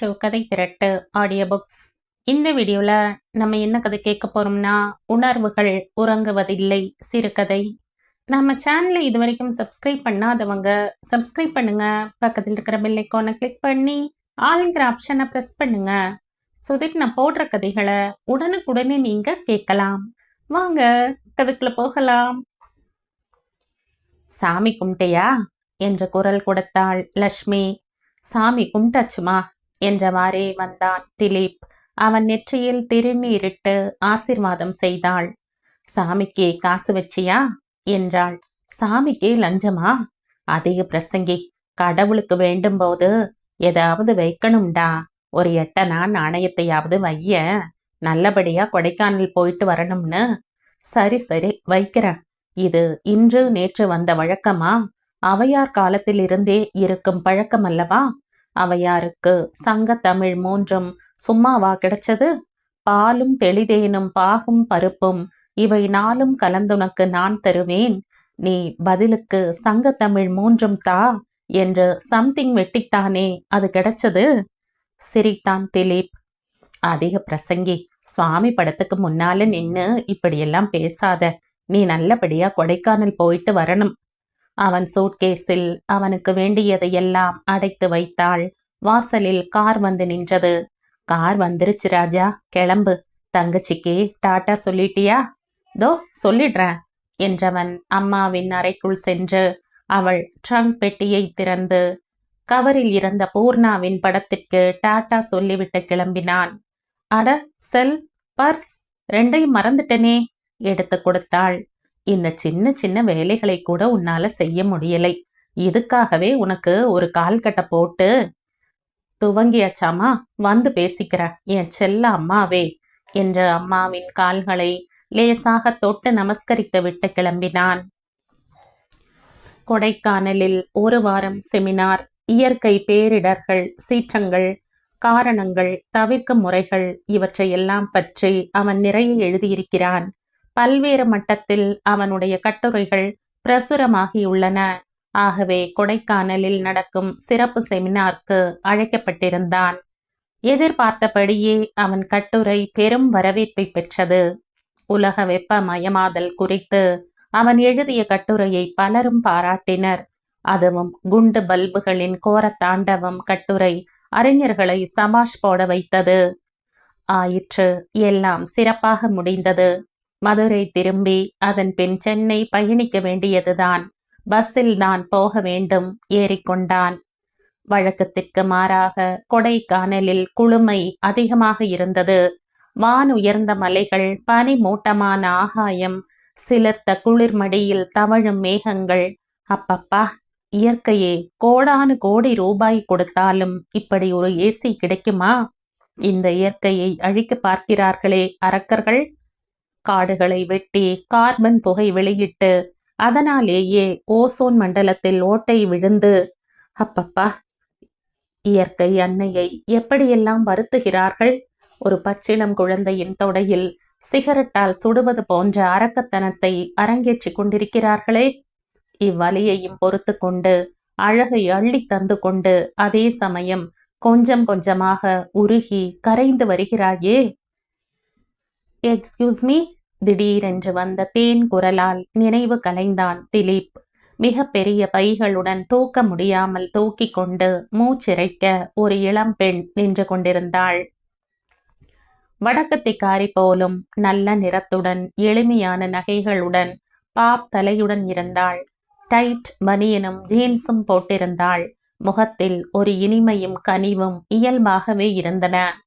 To கதை திரட்டு audio books இந்த வீடியோவில் நம்ம என்ன கதை கேட்க போகிறோம்னா உணர்வுகள் உறங்குவதில்லை சிறுகதை. நம்ம சேனலை இது வரைக்கும் சப்ஸ்கிரைப் பண்ணாதவங்க சப்ஸ்கிரைப் பண்ணுங்க. பக்கத்தில் இருக்கிற பெல் கிளிக் பண்ணி ஆளுங்கிற ஆப்ஷனை ப்ரெஸ் பண்ணுங்க. ஸோ தட் நான் போடுற கதைகளை உடனுக்குடனே நீங்கள் கேட்கலாம். வாங்க கதைக்குள்ள போகலாம். சாமி கும்பிட்டையா? என்ற குரல் கொடுத்தாள் லக்ஷ்மி. சாமி கும்பிட்டாச்சுமா? என்றவாறே வந்தான் திலீப். அவன் நெற்றியில் திருநீரிட்டு ஆசிர்வாதம் செய்தாள். சாமிக்கு காசு வச்சியா? என்றாள். சாமிக்கு லஞ்சமா? அதிக பிரசங்கி கடவுளுக்கு வேண்டும் போது ஏதாவது வைக்கணும்டா. ஒரு எட்டனா நாணயத்தையாவது வைய. நல்லபடியா கொடைக்கானல் போயிட்டு வரணும்னு. சரி சரி வைக்கிறேன். இது இன்று நேற்று வந்த வழக்கமா? அவையார் காலத்திலிருந்தே இருக்கும் பழக்கம் அல்லவா அவையாருக்கு சங்க தமிழ் மூன்றும் சும்மாவா கிடைச்சது? பாலும் தெளிதேனும் பாகும் பருப்பும் இவை நாளும் கலந்துனக்கு நான் தருவேன். நீ பதிலுக்கு சங்க தமிழ் மூன்றும் தா என்று சம்திங் வெட்டித்தானே அது கிடைச்சது? சிரித்தான் திலீப். அதிக பிரசங்கி சுவாமி படத்துக்கு முன்னால நின்னு இப்படியெல்லாம் பேசாத. நீ நல்லபடியா கொடைக்கானல் போயிட்டு வரணும். அவன் சூட்கேஸில் அவனுக்கு வேண்டியதையெல்லாம் அடைத்து வைத்தாள். வாசலில் கார் வந்து நின்றது. கார் வந்துருச்சு ராஜா. கிளம்பு. தங்கச்சிக்கு டாட்டா சொல்லிட்டியா? தோ சொல்லிடுறேன் என்றவன் அம்மாவின் அறைக்குள் சென்று அவள் ட்ரங்க் பெட்டியை திறந்து கவரில் இருந்த பூர்ணாவின் படத்திற்கு டாட்டா சொல்லிவிட்டு கிளம்பினான். அட செல் பர்ஸ் ரெண்டையும் மறந்துட்டனே எடுத்து கொடுத்தாள். இந்த சின்ன சின்ன வேலைகளை கூட உன்னால செய்ய முடியலை. இதுக்காகவே உனக்கு ஒரு கால் கட்டை போட்டு துவங்கியாச்சாமா? வந்து பேசிக்கிற. என் செல்ல அம்மாவே. என்று அம்மாவின் கால்களை லேசாக தொட்டு நமஸ்கரித்து விட்டு கிளம்பினான். கொடைக்கானலில் ஒரு வாரம் செமினார். இயற்கை பேரிடர்கள் சீற்றங்கள் காரணங்கள் தவிர்க்கும் முறைகள் இவற்றையெல்லாம் பற்றி அவன் நிறைய எழுதியிருக்கிறான். பல்வேறு மட்டத்தில் அவனுடைய கட்டுரைகள் பிரசுரமாகியுள்ளன. ஆகவே கொடைக்கானலில் நடக்கும் சிறப்பு செமினார்க்கு அழைக்கப்பட்டிருந்தான். எதிர்பார்த்தபடியே அவன் கட்டுரை பெரும் வரவேற்பை பெற்றது. உலக வெப்பமயமாதல் குறித்து அவன் எழுதிய கட்டுரையை பலரும் பாராட்டினர். அதுவும் குண்டு பல்புகளின் கோர தாண்டவம் கட்டுரை அறிஞர்களை சமாஷ் போட வைத்தது. ஆயிற்று எல்லாம் சிறப்பாக முடிந்தது. மதுரை திரும்பி அதன் பின் சென்னை பயணிக்க வேண்டியதுதான். பஸ்ஸில் தான் போக வேண்டும் ஏறிக்கொண்டான். வழக்கத்திற்கு மாறாக கொடைக்கானலில் குளுமை அதிகமாக இருந்தது. வான் உயர்ந்த மலைகள் பனி மூட்டமான ஆகாயம் சிலர்த்த குளிர்மடியில் தவழும் மேகங்கள். அப்பப்பா இயற்கையே கோடானு கோடி ரூபாய் கொடுத்தாலும் இப்படி ஒரு ஏசி கிடைக்குமா? இந்த இயற்கையை அழிக்க பார்க்கிறார்களே அரக்கர்கள். காடுகளை வெட்டி கார்பன் புகை வெளியிட்டு அதனாலேயே ஓசோன் மண்டலத்தில் ஓட்டை விழுந்து அப்பப்பா இயற்கை அன்னையை எப்படியெல்லாம் வருத்துகிறார்கள்? ஒரு பச்சிளம் குழந்தையின் தொடையில் சிகரெட்டால் சுடுவது போன்ற அரக்கத்தனத்தை அரங்கேற்றி கொண்டிருக்கிறார்களே. இவ்வலியையும் பொறுத்து கொண்டு அழகை அள்ளி தந்து கொண்டு அதே சமயம் கொஞ்சம் கொஞ்சமாக உருகி கரைந்து வருகிறாயே. எக்ஸ்கியூஸ் மீ திடீரென்று வந்த தேன் குரலால் நினைவு கலைந்தான் திலீப். மிக பெரிய பைகளுடன் தூக்க முடியாமல் தூக்கி கொண்டு மூச்சிறைக்க ஒரு இளம் பெண் நின்று கொண்டிருந்தாள். வடக்கத்திக்காரி போலும் நல்ல நிறத்துடன் எளிமையான நகைகளுடன் பாப் தலையுடன் இருந்தாள். டைட் பனியனும் ஜீன்ஸும் போட்டிருந்தாள். முகத்தில் ஒரு இனிமையும் கனிவும் இயல்பாகவே இருந்தன.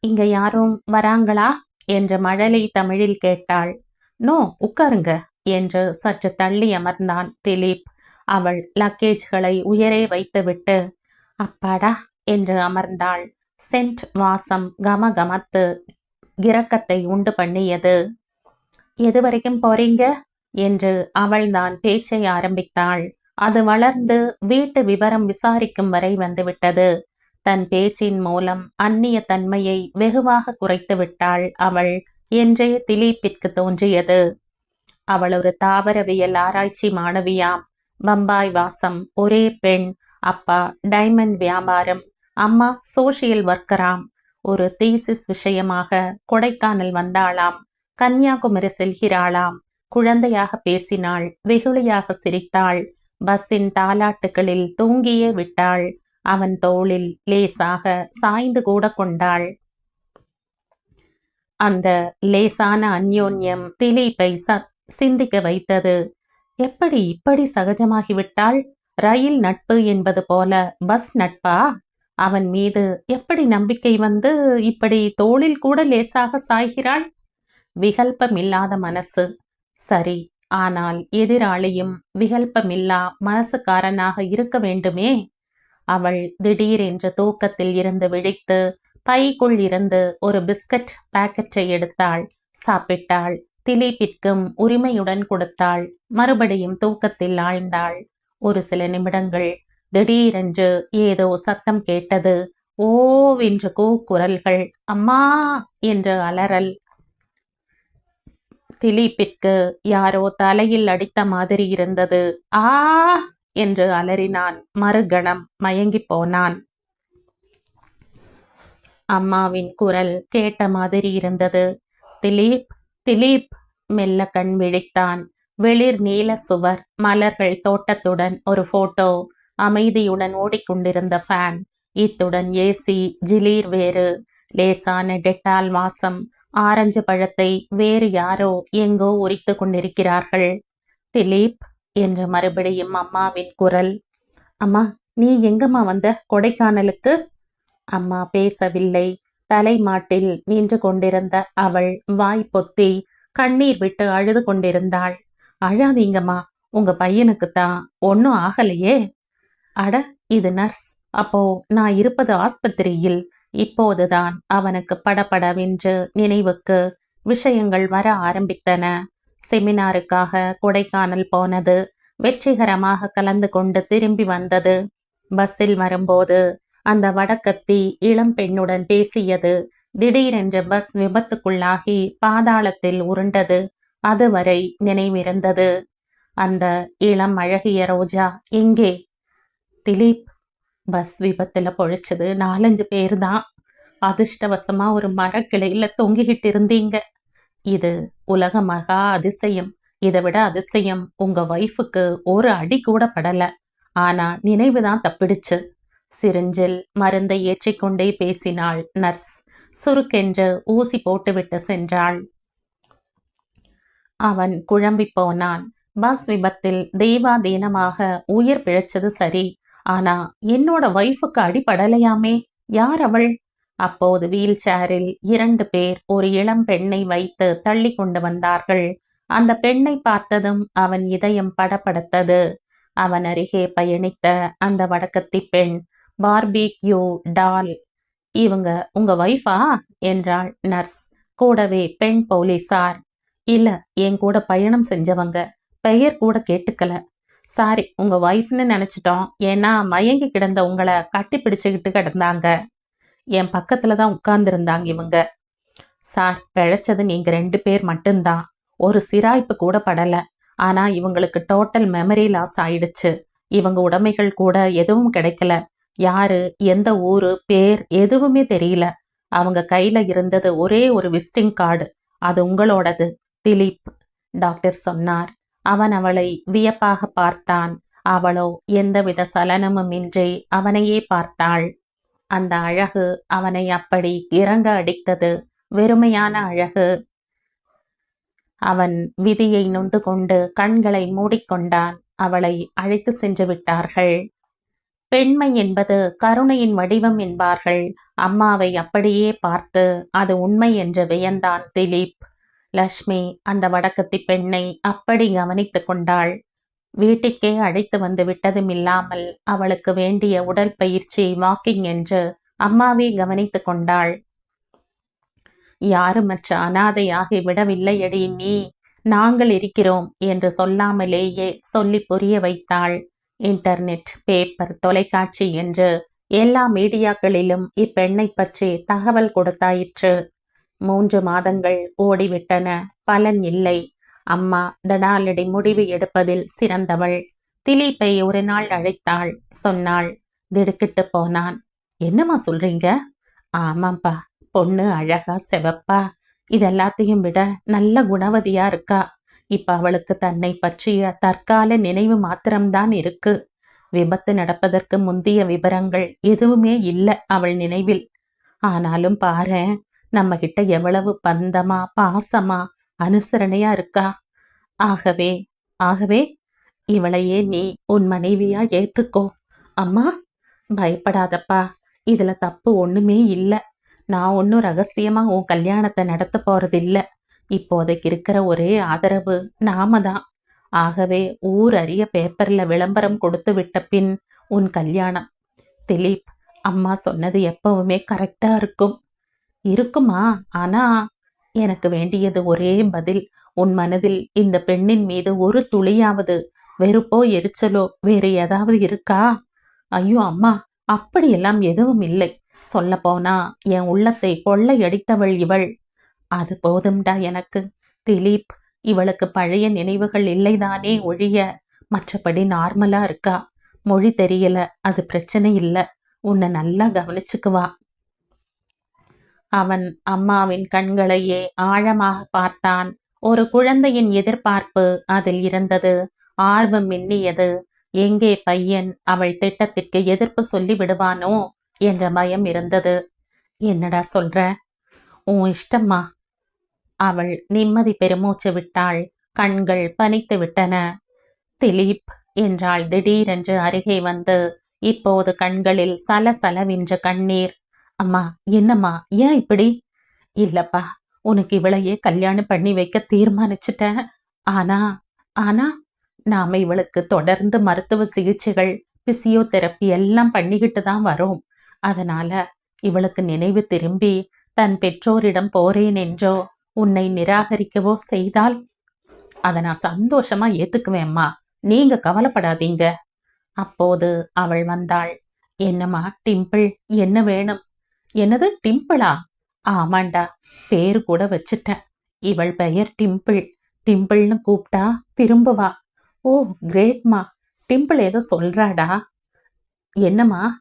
இங்க யாரும் வராங்களா? என்று மழலை தமிழில் கேட்டாள். நோ உட்காருங்க என்று சற்று தள்ளி அமர்ந்தான் திலீப். அவள் லக்கேஜ்களை உயரே வைத்துவிட்டு அப்பாடா என்று அமர்ந்தாள். சென்ட் வாசம் கமகமத்து கிரக்கத்தை உண்டு பண்ணியது. எது வரைக்கும் போறீங்க? என்று அவள்தான் பேச்சை ஆரம்பித்தாள். அது வளர்ந்து வீட்டு விவரம் விசாரிக்கும் வரை வந்துவிட்டது. தன் பேச்சின் மூலம் அந்நிய தன்மையை வெகுவாக குறைத்து விட்டாள் அவள். என்றே திலீப்பிற்கு தோன்றியது. அவள் ஒரு தாவரவியல் ஆராய்ச்சி மாணவியாம். பம்பாய் வாசம். ஒரே பெண். அப்பா டைமண்ட் வியாபாரம். அம்மா சோஷியல் ஒர்க்கராம் ஒரு தீசிஸ் விஷயமாக கொடைக்கானல் வந்தாளாம். கன்னியாகுமரி செல்கிறாளாம். குழந்தையாக பேசினாள். வெகுளியாக சிரித்தாள். பஸ்ஸின் தாலாட்டுகளில் தூங்கியே விட்டாள். அவன் தோளில் லேசாக சாய்ந்து கூட கொண்டாள். அந்த லேசான அந்யோன்யம் திலீப்பை ச சிந்திக்க வைத்தது. எப்படி இப்படி சகஜமாகிவிட்டாள்? ரயில் நட்பு என்பது போல பஸ் நட்பா? அவன் மீது எப்படி நம்பிக்கை வந்து இப்படி தோளில் கூட லேசாக சாய்கிறாள்? விகல்பமில்லாத மனசு. சரி ஆனால் எதிராளியும் விகல்பமில்லா மனசுக்காரனாக இருக்க வேண்டுமே? அவள் திடீரென்று தூக்கத்தில் இருந்து விழித்து பைக்குள் இருந்து ஒரு பிஸ்கட் பாக்கெட்டை எடுத்தாள். சாப்பிட்டாள். திலீப்பிற்கும் உரிமையுடன் கொடுத்தாள். மறுபடியும் தூக்கத்தில் ஆழ்ந்தாள். ஒரு சில நிமிடங்கள். திடீரென்று ஏதோ சத்தம் கேட்டது. ஓவென்று கூக்குரல்கள். அம்மா என்று அலறல். திலீப்பிற்கு யாரோ தலையில் அடித்த மாதிரி இருந்தது. ஆ என்று அலறினான். மறுகணம் மயங்கி போனான். அம்மாவின் குரல் கேட்ட மாதிரி இருந்தது. திலீப் திலீப் மெல்ல கண் விழித்தான். வெளிர் நீல சுவர் மலர்கள் தோட்டத்துடன் ஒரு போட்டோ அமைதியுடன் ஓடிக்கொண்டிருந்த ஃபேன் இத்துடன் ஏசி ஜிலீர் வேறு லேசான டெட்டால் வாசம் ஆரஞ்சு பழத்தை வேறு யாரோ எங்கோ உரித்து கொண்டிருக்கிறார்கள். திலீப் என்று மறுபடியும் அம்மாவின் குரல் அம்மா நீ எங்கம்மா வந்த? கொடைக்கானலுக்கு? அம்மா பேசவில்லை. தலைமாட்டில் நின்று கொண்டிருந்த அவள் வாய் பொத்தி கண்ணீர் விட்டு அழுது கொண்டிருந்தாள். அழாதீங்கம்மா உங்க பையனுக்கு தான் ஒன்றும் ஆகலையே. அட இது நர்ஸ். அப்போ நான் இருப்பது ஆஸ்பத்திரியில். இப்போதுதான் அவனுக்கு படபடவென்று நினைவுக்கு விஷயங்கள் வர ஆரம்பித்தன. செமினாருக்காக கொடைக்கானல் போனது. வெற்றிகரமாக கலந்து கொண்டு திரும்பி வந்தது. பஸ்ஸில் வரும்போது அந்த வடக்கத்தி இளம் பெண்ணுடன் பேசியது. திடீரென்று பஸ் விபத்துக்குள்ளாகி பாதாளத்தில் உருண்டது. அதுவரை நினைவிருந்தது. அந்த இளம் அழகிய ரோஜா எங்கே? திலீப் பஸ் விபத்துல பொழைச்சது நாலஞ்சு பேர் தான் அதிர்ஷ்டவசமா ஒரு மரக்கிளையில தொங்கிக்கிட்டு இருந்தீங்க. இது உலக மகா அதிசயம். இதை விட அதிசயம் உங்க ஒய்ஃபுக்கு ஒரு அடி கூட படல. ஆனா நினைவுதான் தப்பிடுச்சு. சிரிஞ்சில் மருந்தை ஏற்றிக்கொண்டே பேசினாள் நர்ஸ் சுருக்கென்று ஊசி போட்டுவிட்டு சென்றாள். அவன் குழம்பி போனான். பஸ் விபத்தில் தெய்வாதீனமாக உயிர் பிழைச்சது சரி. ஆனா என்னோட ஒய்ஃபுக்கு அடிபடலையாமே? யார் அவள்? அப்போது வீல் சேரில் இரண்டு பேர் ஒரு இளம் பெண்ணை வைத்து தள்ளி கொண்டு வந்தார்கள். அந்த பெண்ணை பார்த்ததும் அவன் இதயம் படப்படுத்தது அவன் அருகே பயணித்த அந்த வடக்கத்தி பெண் பார்பிக்யூ டால். இவங்க உங்க ஒய்ஃபா என்றாள் நர்ஸ். கூடவே பெண் போலீசார். இல்ல என் கூட பயணம் செஞ்சவங்க. பெயர் கூட கேட்டுக்கல. சாரி உங்க ஒய்ஃப்னு நினைச்சிட்டோம். ஏன்னா மயங்கி கிடந்த உங்களை கட்டி பிடிச்சுக்கிட்டு கிடந்தாங்க. என் பக்கத்துல தான் உட்கார்ந்துருந்தாங்க இவங்க. சார் பிழைச்சது நீங்க ரெண்டு பேர் மட்டும்தான். ஒரு சிராய்ப்பு கூட படல. ஆனா இவங்களுக்கு டோட்டல் மெமரி லாஸ் ஆயிடுச்சு. இவங்க உடைமைகள் கூட எதுவும் கிடைக்கல. யாரு எந்த ஊரு பேர் எதுவுமே தெரியல. அவங்க கையில இருந்தது ஒரே ஒரு விசிட்டிங் கார்டு அது உங்களோடது. திலீப் டாக்டர் சொன்னார். அவன் அவளை வியப்பாக பார்த்தான். அவளோ எந்தவித சலனமும் இன்றி அவனையே பார்த்தாள். அந்த அழகு அவனை அப்படி இறங்க அடித்தது. வெறுமையான அழகு. அவன் விதியை நொந்து கொண்டு கண்களை மூடிக்கொண்டான். அவளை அழைத்து சென்று விட்டார்கள். பெண்மை என்பது கருணையின் வடிவம் என்பார்கள். அம்மாவை அப்படியே பார்த்து அது உண்மை என்று வியந்தான் திலீப். லக்ஷ்மி அந்த வடக்கத்தி பெண்ணை அப்படி கவனித்து கொண்டாள். வீட்டுக்கே அழைத்து வந்து விட்டதும் இல்லாமல் அவளுக்கு வேண்டிய உடற்பயிற்சி வாக்கிங் என்று அம்மாவே கவனித்து கொண்டாள். யாருமற்ற அனாதையாகி விடவில்லையடி நீ நாங்கள் இருக்கிறோம் என்று சொல்லாமலேயே சொல்லி புரிய வைத்தாள். இன்டர்நெட் பேப்பர் தொலைக்காட்சி என்று எல்லா மீடியாக்களிலும் இப்பெண்ணை பற்றி தகவல் கொடுத்தாயிற்று. மூன்று மாதங்கள் ஓடிவிட்டன பலன் இல்லை அம்மா தடாலடி முடிவு எடுப்பதில் சிறந்தவள். திலீப்பை ஒரு நாள் அழைத்தாள். சொன்னாள் திடுக்கிட்டு போனான். என்னம்மா சொல்றீங்க? ஆமாப்பா பொண்ணு அழகா செவப்பா. இதெல்லாத்தையும் விட நல்ல குணவதியா இருக்கா. இப்ப அவளுக்கு தன்னை பற்றிய தற்கால நினைவு மாத்திரம்தான் இருக்கு. விபத்து நடப்பதற்கு முந்திய விவரங்கள் எதுவுமே இல்ல அவள் நினைவில். ஆனாலும் பாரேன் நம்ம கிட்ட எவ்வளவு பந்தமா பாசமா அனுசரணையா இருக்கா? ஆகவே ஆகவே இவளையே நீ உன் மனைவியா ஏத்துக்கோ. அம்மா பயப்படாதப்பா. இதுல தப்பு ஒண்ணுமே இல்லை. நான் ஒன்னும் ரகசியமா உன் கல்யாணத்தை நடத்த போறதில்ல. இப்போதைக்கு இருக்கிற ஒரே ஆதரவு நாம தான் ஆகவே ஊர் அறிய பேப்பர்ல விளம்பரம் கொடுத்து விட்ட பின் உன் கல்யாணம். திலீப் அம்மா சொன்னது எப்பவுமே கரெக்டா இருக்கும். இருக்குமா? ஆனா எனக்கு வேண்டியது ஒரே பதில். உன் மனதில் இந்த பெண்ணின் மீது ஒரு துளியாவது வெறுப்போ எரிச்சலோ வேறு ஏதாவது இருக்கா? ஐயோ அம்மா அப்படியெல்லாம் எதுவும் இல்லை. சொல்ல போனா என் உள்ளத்தை கொள்ளையடித்தவள் இவள். அது போதும்டா எனக்கு. திலீப் இவளுக்கு பழைய நினைவுகள் இல்லைதானே ஒழிய மற்றபடி நார்மலா இருக்கா? மொழி தெரியல அது பிரச்சனை இல்ல. உன்னை நல்லா கவனிச்சுக்குவா. அவன் அம்மாவின் கண்களையே ஆழமாக பார்த்தான். ஒரு குழந்தையின் எதிர்பார்ப்பு அதில் இருந்தது. ஆர்வம் மின்னியது. எங்கே பையன்? அவள் திட்டத்திற்கு எதிர்ப்பு சொல்லி விடுவானோ என்ற பயம் இருந்தது. என்னடா சொல்ற? உன் இஷ்டம்மா. அவள் நிம்மதி பெருமூச்சு விட்டாள். கண்கள் பனித்து விட்டன. திலீப் என்றாள் திடீரென்று அருகே வந்து இப்போது கண்களில் சலசலவென்ற கண்ணீர் அம்மா என்னம்மா ஏன் இப்படி? இல்லப்பா உனக்கு இவளையே கல்யாணம் பண்ணி வைக்க தீர்மானிச்சிட்டேன். ஆனா ஆனா நாம இவளுக்கு தொடர்ந்து மருத்துவ சிகிச்சைகள் பிசியோதெரப்பி எல்லாம் பண்ணிக்கிட்டு தான் வரோம். அதனால இவளுக்கு நினைவு திரும்பி தன் பெற்றோரிடம் போறேன் என்றோ உன்னை நிராகரிக்கவோ செய்தால் அதை நான் சந்தோஷமா ஏத்துக்குவேம்மா நீங்க கவலைப்படாதீங்க. அப்போது அவள் வந்தாள். என்னம்மா டிம்பிள் என்ன வேணும்? என்னது? டிம்பிளா? ஆமாண்டா பேரு கூட வச்சுட்டேன். இவள் பெயர் டிம்பிள். டிம்பிள்னு கூப்பிட்டா திரும்புவா ஓ கிரேட்மா. டிம்பிள் ஏதோ சொல்றாடா. என்னம்மா?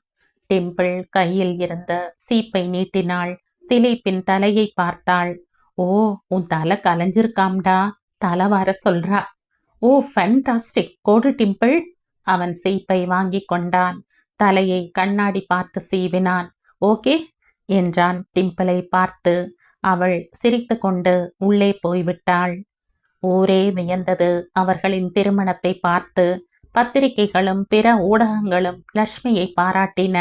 டிம்பிள் கையில் இருந்த சீப்பை நீட்டினாள். திலீப்பின் தலையை பார்த்தாள். ஓ உன் தலை கலைஞ்சிருக்காம்டா. தலை வர சொல்றா. ஓ ஃபென்டாஸ்டிக் கோடு டிம்பிள். அவன் சீப்பை வாங்கி கொண்டான். தலையை கண்ணாடி பார்த்து சீவினான். ஓகே என்றான் டிம்பிளை பார்த்து. அவள் சிரித்து கொண்டு உள்ளே போய்விட்டாள். ஊரே வியந்தது அவர்களின் திருமணத்தை பார்த்து. பத்திரிகைகளும் பிற ஊடகங்களும் லக்ஷ்மியை பாராட்டின.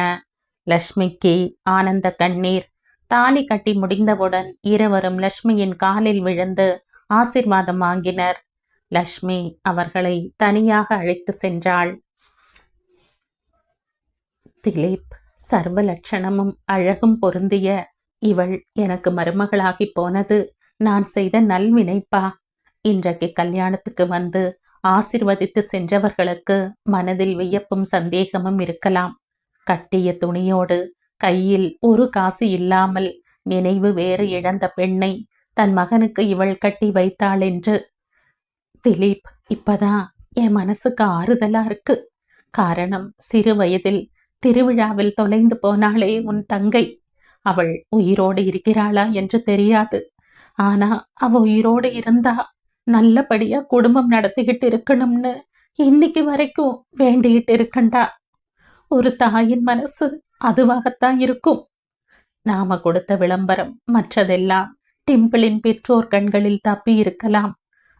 லக்ஷ்மிக்கு ஆனந்த கண்ணீர். தாலி கட்டி முடிந்தவுடன் இருவரும் லக்ஷ்மியின் காலில் விழுந்து ஆசிர்வாதம் வாங்கினர் லக்ஷ்மி அவர்களை தனியாக அழைத்து சென்றாள். திலீப் சர்வ லட்சணமும் அழகும் பொருந்திய இவள் எனக்கு மருமகளாகி போனது. நான் செய்த நல்வினைப்பா. இன்றைக்கு கல்யாணத்துக்கு வந்து ஆசிர்வதித்து சென்றவர்களுக்கு மனதில் வியப்பும் சந்தேகமும் இருக்கலாம். கட்டிய துணியோடு கையில் ஒரு காசு இல்லாமல் நினைவு வேறு இழந்த பெண்ணை தன் மகனுக்கு இவள் கட்டி வைத்தாள் என்று. திலீப் இப்பதான் என் மனசுக்கு ஆறுதலா இருக்கு. காரணம் சிறு வயதில் திருவிழாவில் தொலைந்து போனாளே உன் தங்கை. அவள் உயிரோடு இருக்கிறாளா என்று தெரியாது. ஆனா அவ உயிரோடு இருந்தா நல்லபடியா குடும்பம் நடத்திக்கிட்டு இருக்கணும்னு இன்னைக்கு வரைக்கும் வேண்டிக்கிட்டு இருக்கண்டா. ஒரு தாயின் மனசு அதுவாகத்தான் இருக்கும். நாம கொடுத்த விளம்பரம் மற்றதெல்லாம் டிம்பிளின் பெற்றோர் கண்களில் தப்பி இருக்கலாம்.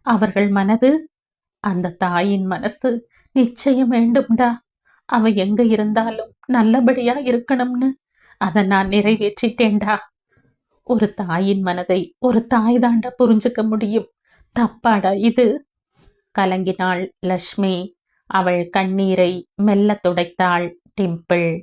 அவர்கள் மனது அந்த தாயின் மனசு நிச்சயம் வேண்டும்டா. அவ எங்க இருந்தாலும் நல்லபடியா இருக்கணும்னு. அதை நான் நிறைவேற்றிட்டேன்டா. ஒரு தாயின் மனதை ஒரு தாய் தாண்டா புரிஞ்சுக்க முடியும். தப்பாடா இது? கலங்கினாள் லக்ஷ்மி. அவள் கண்ணீரை மெல்ல துடைத்தாள் டிம்பிள்.